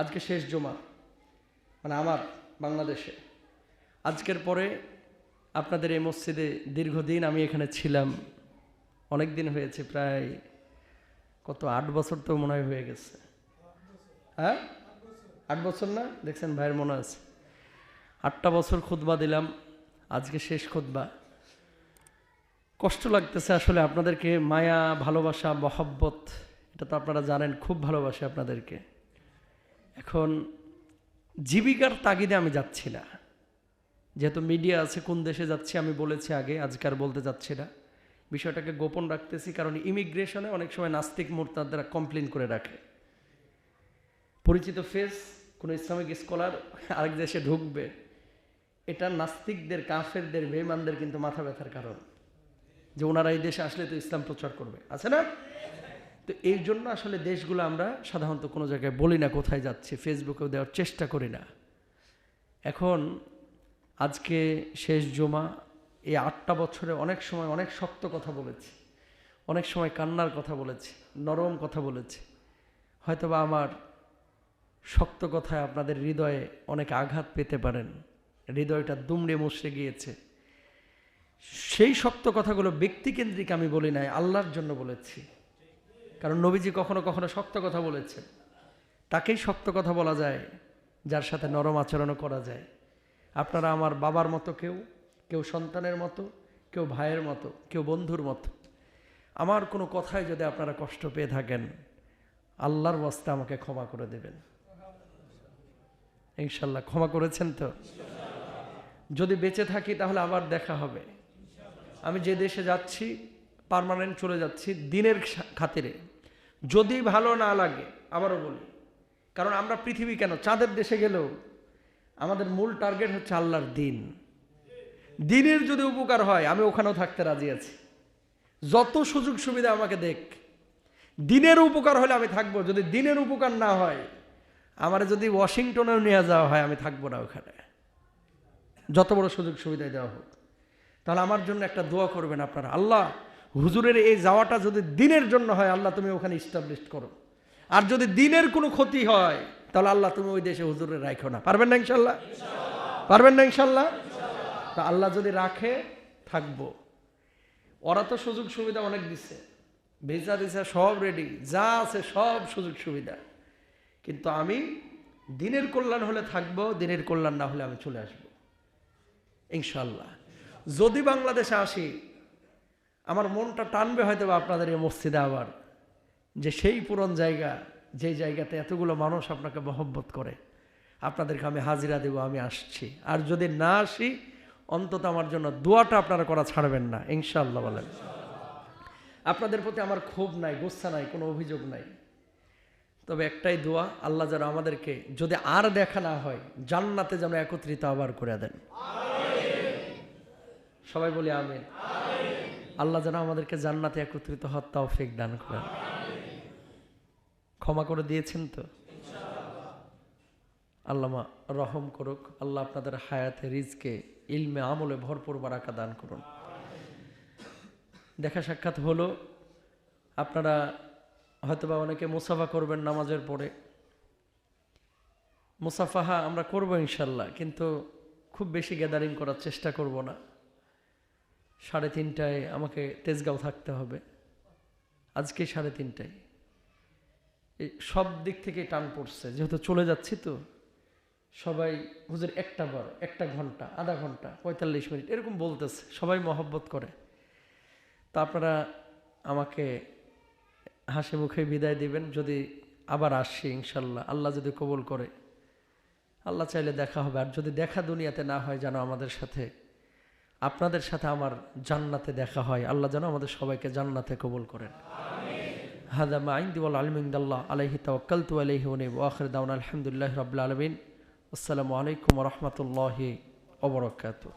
আজকে শেষ জমা মানে আমার বাংলাদেশে। আজকের পরে আপনাদের এই মসজিদে দীর্ঘদিন আমি এখানে ছিলাম। অনেক দিন হয়েছে, প্রায় কত আট বছর তো মনে হয় হয়ে গেছে। হ্যাঁ? আট বছর না? দেখছেন ভাইয়ের মনে আছে। আটটা বছর খুতবা দিলাম, আজকে শেষ খুতবা। কষ্ট লাগতেছে আসলে আপনাদেরকে, মায়া, ভালোবাসা, মহব্বত, এটা তো আপনারা জানেন, খুব ভালোবাসে আপনাদেরকে। এখন জীবিকার তাগিদে আমি যাচ্ছি না। যেহেতু মিডিয়া আছে, কোন দেশে যাচ্ছি আমি বলেছি আগে, আজকে আর বলতে যাচ্ছি না। বিষয়টাকে গোপন রাখতেছি, কারণ ইমিগ্রেশনে অনেক সময় নাস্তিক মোরতাদরা কমপ্লেন করে রাখে। পরিচিত ফেস, কোনো ইসলামিক স্কলার আরেক দেশে ঢুকবে, এটা নাস্তিকদের, কাফেরদের বেমানদের কিন্তু মাথা ব্যথার কারণ। যে ওনারা এই দেশে আসলে তো ইসলাম প্রচার করবে। আছে না? তো এই জন্য আসলে দেশগুলো আমরা সাধারণত কোনো জায়গায় বলি না কোথায় যাচ্ছে ফেসবুকেও দেওয়ার চেষ্টা করি না। এখন আজকে শেষ জমা, এই আটটা বছরে অনেক সময় অনেক শক্ত কথা বলেছি, অনেক সময় কান্নার কথা বলেছি, নরম কথা বলেছি। হয়তোবা আমার শক্ত কথায় আপনাদের হৃদয়ে অনেক আঘাত পেতে পারেন, হৃদয়টা দুমড়ে মুচড়ে গিয়েছে। সেই শক্ত কথাগুলো ব্যক্তিকেন্দ্রিক আমি বলি নাই, আল্লাহর জন্য বলেছি। কারণ নবীজি কখনো কখনো শক্ত কথা বলেছেন। তাকেই শক্ত কথা বলা যায়, যার সাথে নরম আচরণও করা যায়। আপনারা আমার বাবার মতো কেউ কেউ সন্তানের মতো, কেউ ভাইয়ের মতো, কেউ বন্ধুর মতো। আমার কোনো কথায় যদি আপনারা কষ্ট পেয়ে থাকেন, আল্লাহর বস্তে আমাকে ক্ষমা করে দেবেন। ইনশাল্লাহ, ক্ষমা করেছেন তো? যদি বেঁচে থাকি তাহলে আবার দেখা হবে। আমি যে দেশে যাচ্ছি, পার্মানেন্ট চলে যাচ্ছি, দিনের খাতিরে। যদি ভালো না লাগে, আবারও বলি, কারণ আমরা পৃথিবী কেন? চাঁদের দেশে গেলেও আমাদের মূল টার্গেট হচ্ছে আল্লাহর দিন। দিনের যদি উপকার হয়, আমি ওখানেও থাকতে রাজি আছি। যত সুযোগ সুবিধা আমাকে দেখ, দিনের উপকার হলে আমি থাকব। যদি দিনের উপকার না হয়, আমার যদি ওয়াশিংটনেও নিয়ে যাওয়া হয়, আমি থাকব না ওখানে। যত বড় সুযোগ সুবিধায় দেওয়া হোক। তাহলে আমার জন্য একটা দোয়া করবেন আপনারা। আল্লাহ হুজুরের এই যাওয়াটা যদি দিনের জন্য হয়, আল্লাহ তুমি ওখানে ইস্টাবলিশ করো। আর যদি দিনের কোনো ক্ষতি হয়, তাহলে আল্লাহ তুমি ওই দেশে হুজুরে রাখো না। পারবেন না ইনশাল্লাহ? পারবেন না ইনশাল্লাহ? তা আল্লাহ যদি রাখে, থাকব। ওরা তো সুযোগ সুবিধা অনেক দিছে। ভিসা দিছে সব রেডি যা আছে সব সুযোগ সুবিধা। কিন্তু আমি দিনের কল্যাণ হলে থাকব, দিনের কল্যাণ না হলে আমি চলে আসব। ইনশাল্লাহ। যদি বাংলাদেশে আসি আমার মনটা টানবে হয়তো বা আপনাদের এই মসজিদে আবার, যে সেই পুরন জায়গা, যে জায়গাতে এতগুলো মানুষ আপনাকে মহব্বত করে। আপনাদেরকে আমি হাজিরা দেব, আমি আসছি। আর যদি না আসি, অন্তত আমার জন্য দোয়াটা আপনারা করা ছাড়বেন না ইনশাল্লাহ বলেন। আপনাদের প্রতি আমার ক্ষোভ নাই গুচ্ছা নাই, কোনো অভিযোগ নাই। তবে একটাই দোয়া, আল্লাহ যেন আমাদেরকে, যদি আর দেখা না হয়, জান্নাতে যেন একত্রিত আবার করে দেন। সবাই বলি আমিন। আল্লাহ যেন আমাদেরকে জান্নাতে একত্রিত হওয়ার ফেক দান করেন। ক্ষমা করে দিয়েছেন তো? আল্লামা রহম করুক, আল্লাহ আপনাদের হায়াতে, রিজকে, ইলমে, আমলে ভরপুর বারাকা দান করুন। দেখা সাক্ষাৎ হলো, আপনারা হয়তোবা অনেকে মুসাফা করবেন নামাজের পরে। মুসাফাহা আমরা করব ইনশাল্লাহ, কিন্তু খুব বেশি গ্যাদারিং করার চেষ্টা করব না। সাড়ে তিনটায় আমাকে তেজগাঁও থাকতে হবে। আজকে সাড়ে তিনটায়। সব দিক থেকে টান পড়ছে। যেহেতু চলে যাচ্ছি তো, সবাই হুজুর একটা বার, একটা ঘণ্টা, আধা ঘণ্টা, পঁয়তাল্লিশ মিনিট এরকম বলতেছে, সবাই মহব্বত করে। তা আপনারা আমাকে হাসি মুখে বিদায় দিবেন, যদি আবার আসি ইনশাল্লাহ, আল্লাহ যদি কবুল করে। আল্লাহ চাইলে দেখা হবে, আর যদি দেখা দুনিয়াতে না হয়, যেন আমাদের সাথে আপনাদের সাথে আমার জান্নাতে দেখা হয়। আল্লাহ যেন আমাদের সবাইকে জান্নাতে কবুল করেন। হাদা মাইন্দি ওয়াল আলমিন্দাল্লাহ আলহি তাওয়াক্কাল তু আলহি উনিব ওয়াখির দাউন আলহামদুলিল্লাহ রবিল আলমিন। আসসালামু আলাইকুম রহমতুল্লাহি ওবরকাতু